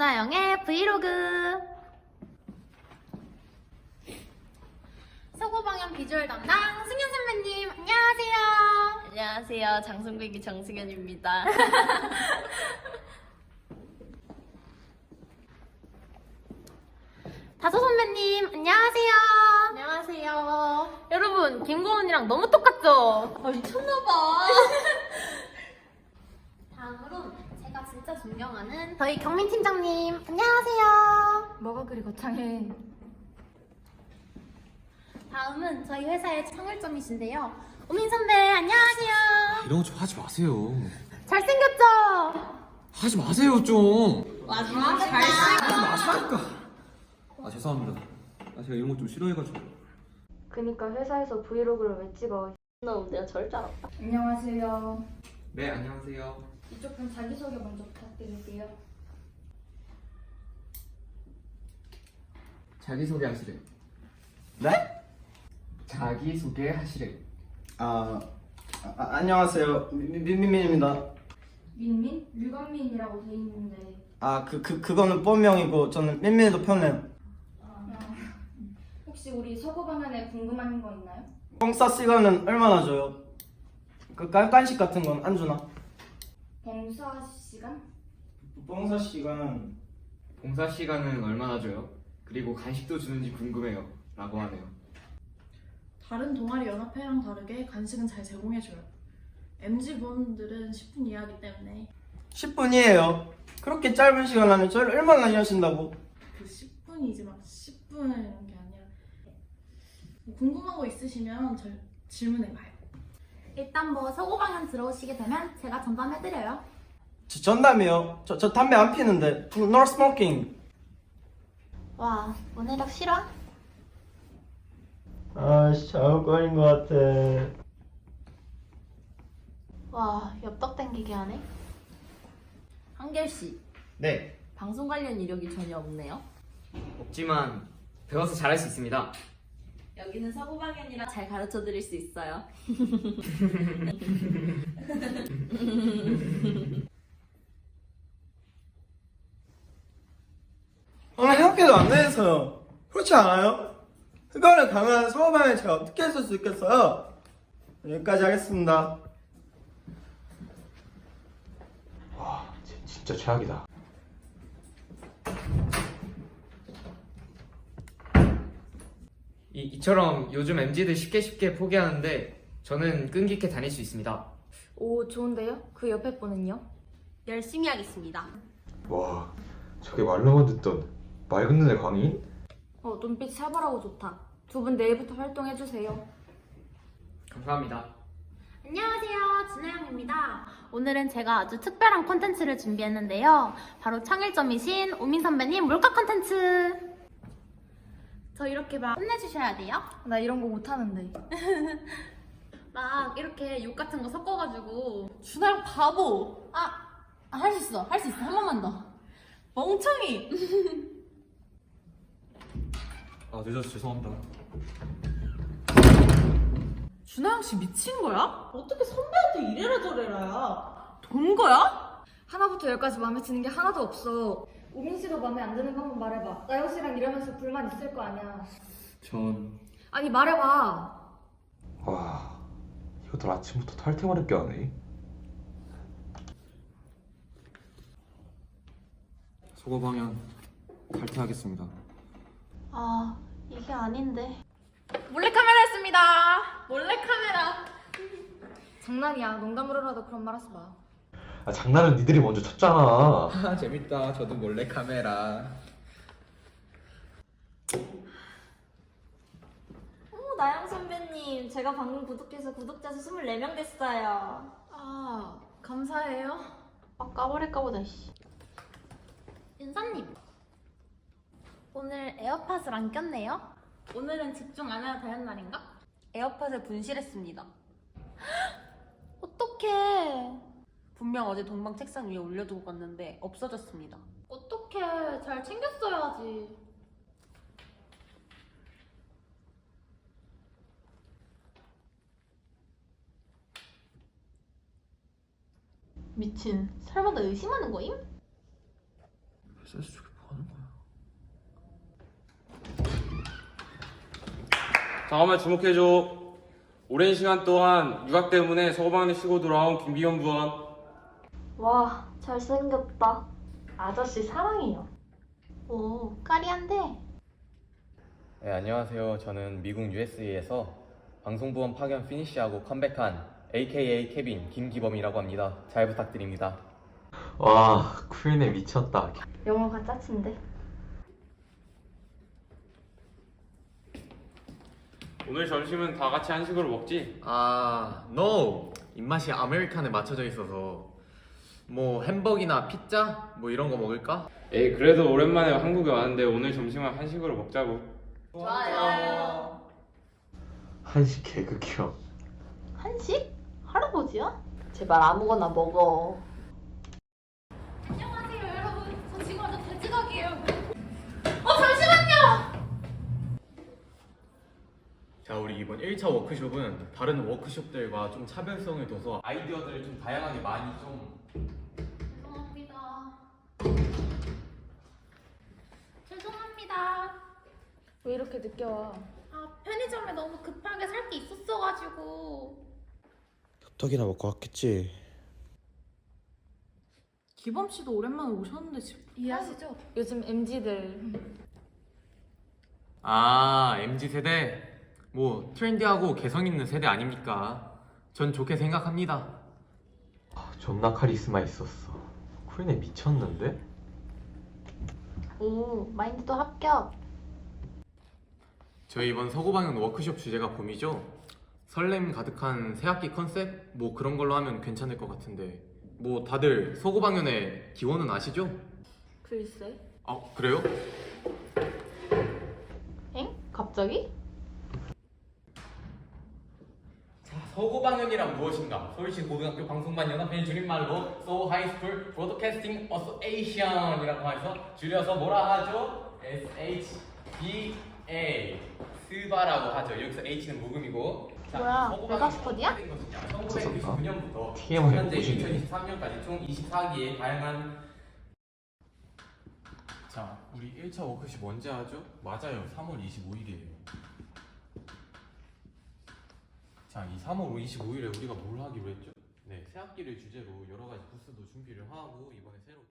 준하영의 브이로그. 서구방향 비주얼 담당 승현 선배님, 안녕하세요. 안녕하세요. 장승배기 정승현입니다. 다소 선배님, 안녕하세요. 안녕하세요. 여러분, 김고은이랑 너무 똑같죠? 아, 미쳤나봐. 다음으로 제가 존경하는 저희 경민 팀장님, 안녕하세요. 뭐가 그리 거창해. 다음은 저희 회사의 창을점이신데요. 우민 선배, 안녕하세요. 이런 거 좀 하지 마세요. 잘생겼죠? 하지 마세요 좀. 마지막 잘 하지 마시라니까. 아 죄송합니다. 아 제가 이런 거 좀 싫어해가지고. 그니까 회사에서 브이로그를 왜 찍어? 너 내가 절대 알았다. 안녕하세요. 네 안녕하세요. 이쪽 분 자기소개 먼저 부탁드릴게요. 자기 소개 하시래. 네? 자기 소개 하시래. 아, 아, 아, 안녕하세요. 민민민입니다. 민민? 류건민이라고 돼 있는데 아, 그, 그, 그거는 본명이고, 저는 민민이도 편해요. 혹시 우리 서구 방안에 궁금한 거 있나요? 뽕싸 시간은 얼마나 줘요? 그 깐깐식 같은 건 안 주나? 봉사 시간? 뽕싸 시간 봉사 시간은 얼마나 줘요? 그리고 간식도 주는지 궁금해요. 라고 하네요. 다른 동아리 연합회랑 다르게 간식은 잘 제공해줘요. MG분들은 10분 이하기 때문에 10분이에요. 그렇게 짧은 시간 안에 저를 얼마나 이하신다고? 그 10분이지만 10분은 게 아니라 뭐 궁금한 거 있으시면 절 질문해봐요. 일단 뭐 서구방향 들어오시게 되면 제가 전담해드려요. 저 전담이요. 저, 저 담배 안 피는데. No smoking. 와, 오늘력 실화? 아, 자극거린 것 같아. 와, 엽떡 땡기게 하네. 한결 씨, 네. 방송 관련 이력이 전혀 없네요. 없지만 배워서 잘할 수 있습니다. 여기는 서구방향이라 잘 가르쳐 드릴 수 있어요. 오늘 생각해도 안 되겠어요. 그렇지 않아요? 흡연을 강한 서방에 제가 어떻게 했을 수 있겠어요? 여기까지 하겠습니다. 와, 진짜 최악이다. 이, 이처럼 요즘 MZ들 쉽게 쉽게 포기하는데 저는 끈기 있게 다닐 수 있습니다. 오 좋은데요? 그 옆에 분은요? 열심히 하겠습니다. 와, 저게 말로만 듣던 맑은 눈의 광인? 어 눈빛 살벌하고 좋다. 두 분 내일부터 활동해주세요. 감사합니다. 안녕하세요, 진혜영입니다. 오늘은 제가 아주 특별한 콘텐츠를 준비했는데요. 바로 창일점이신 우민 선배님 몰카 콘텐츠. 저 이렇게 막 혼내주셔야 돼요. 나 이런 거 못하는데. 막 이렇게 욕 같은 거 섞어가지고 준하영 바보. 아, 할 수 있어, 할 수 있어. 한 번만 더. 멍청이. 아 늦어서 죄송합니다. 준하영 씨 미친 거야? 어떻게 선배한테 이래라 저래라야? 돈 거야? 하나부터 열까지 마음에 드는 게 하나도 없어. 우민 씨도 마음에 안 드는 거 한번 말해봐. 나영 씨랑 이러면서 불만 있을 거 아니야. 전 아니 말해봐. 와, 이것들 아침부터 탈퇴만 했게 하네. 소거 방향 탈퇴하겠습니다. 아, 이게 아닌데. 몰래카메라였습니다. 몰래카메라. 장난이야. 농담으로라도 그런 말 하지 마. 아, 장난은 니들이 먼저 쳤잖아. 아, 재밌다. 저도 몰래 카메라. 오, 나영 선배님, 제가 방금 구독해서 구독자 수 24명 됐어요. 아 감사해요. 아, 까버릴까 보다, 씨. 윤사님. 오늘 에어팟을 안 꼈네요? 오늘은 집중 안 해도 되는 날인가? 에어팟을 분실했습니다. 어떡해. 분명 어제 동방 책상 위에 올려두고 갔는데 없어졌습니다. 어떡해. 잘 챙겼어야지. 미친. 설마 나 의심하는 거임? 셀수 저게 뭐 하는 거야? 다음에 주목해줘. 오랜 시간 동안 유학 때문에 서방에 쉬고 돌아온 김비현 부원. 와, 잘생겼다. 아저씨 사랑해요. 오, 까리한데? 네, 안녕하세요. 저는 미국 USA에서 방송부원 파견 피니시하고 컴백한 AKA 케빈 김기범이라고 합니다. 잘 부탁드립니다. 와 퀸에 미쳤다 영어가 짜친데. 오늘 점심은 다 같이 한식으로 먹지? 아, no! 입맛이 아메리칸에 맞춰져 있어서 뭐 햄버거나 피자 뭐 이런 거 먹을까? 에이 그래도 오랜만에 한국에 왔는데 오늘 점심은 한식으로 먹자고. 좋아요. 한식 개극혐 한식? 할아버지야? 제발 아무거나 먹어. 이번 1차 워크숍은 다른 워크숍들과 좀 차별성을 둬서 아이디어들을 좀 다양하게 많이 좀 죄송합니다. 죄송합니다. 왜 이렇게 늦게 와? 아, 편의점에 너무 급하게 살 게 있었어가지고. 떡이나 먹고 왔겠지. 기범 씨도 오랜만에 오셨는데 지금 이해하시죠? 요즘 MZ들 아, MZ세대? 뭐 트렌디하고 개성 있는 세대 아닙니까? 전 좋게 생각합니다. 아, 존나 카리스마 있었어 퀸에 미쳤는데? 오, 마인드도 합격. 저희 이번 서구방향 워크숍 주제가 봄이죠? 설렘 가득한 새학기 컨셉? 뭐 그런 걸로 하면 괜찮을 것 같은데 뭐 다들 서구방향의 기원은 아시죠? 글쎄 아 그래요? 엥? 갑자기? 자, 서구방향이란 무엇인가? 서울시 고등학교 방송반 연합회의 줄임말로 So High School Broadcasting Association이라고 해서 줄여서 뭐라 하죠? SHBA 스바라고 하죠. 여기서 H는 묵음이고 뭐야, 메가스터디야? 1999년부터 TMI 현재 보시네. 2023년까지 총 24기의 다양한 자, 우리 1차 워크숍 언제 하죠? 맞아요. 3월 25일이에요. 자, 이 3월 25일에 우리가 뭘 하기로 했죠? 네, 새 학기를 주제로 여러 가지 부스도 준비를 하고 이번에 새로